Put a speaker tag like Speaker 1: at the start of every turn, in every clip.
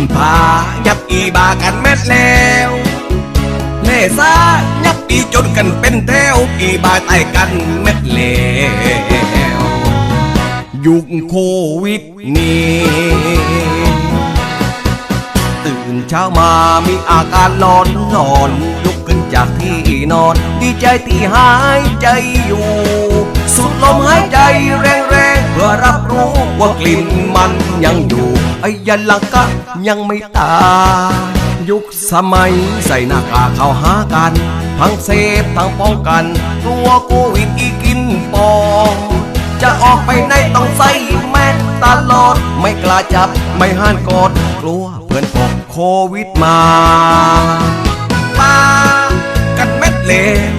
Speaker 1: ำพายับอีบากันแมดแล้วเล่ซายับอีจนกันเป็นแถวอีบาตายกันแมดแล้วยุคโควิดนี้ตื่นเช้ามามีอาการหลอนหลอนลุกขึ้นจากที่นอน ดีใจที่หายใจอยู่ สุดลมหายใจแรง ว่ากลิ่นมันยังอยู่ไอ้ยันลังกะยังไม่ตายยุคสมัยใส่หน้ากากเข้าหากัน ทั้งเซฟทั้งป้องกันกลัวโควิดอีกินปอดจะออกไปไหนต้องใส่แมสตลอด ไม่กล้าจับไม่ห้านกอดกลัวเพื่อนพกโควิดมาปากันเม็ดเลว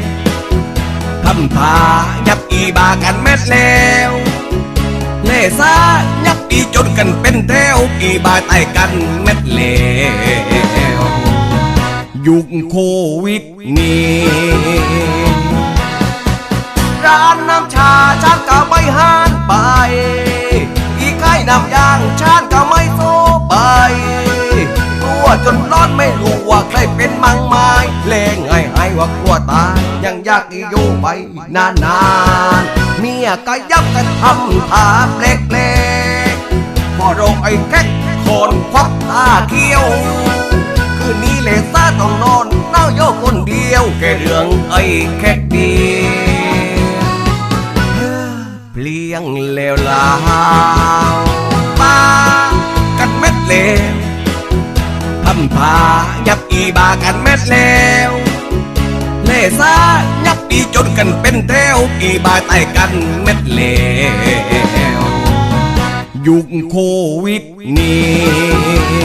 Speaker 1: ทำพายับอีบากันเม็ดแล้วเล่ ซายับอีจนกันเป็นแถวอีบาตายกันเม็ดแล้วยุคโควิดนี้ร้านน้ำชาชานก็ไม่ห้านไป อีกไข่น้ำยางชานก็ไม่โซไปกลัวจนร้อนไม่รู้ว่าใครเป็นมังไม้เลงไห้ไห้ว่ากลัวตายยังอยากอยู่ไปนานๆ ยก็ยับกันทำถามเล็กๆพอโรคไอ้แค่คนควักตาเขี้ยว คืนนี้เลซ่าต้องนอนเน่าโยกคนเดียวแค่เรื่องไอ้แค่เดียวเพลียงเลวลาวปากันเม็ดเลวทำพายับอีบากันเม็ดแล้วเลซ่า จนกันเป็นแถวอีบาตายกันเม็ดแล้วยุคโควิดนี้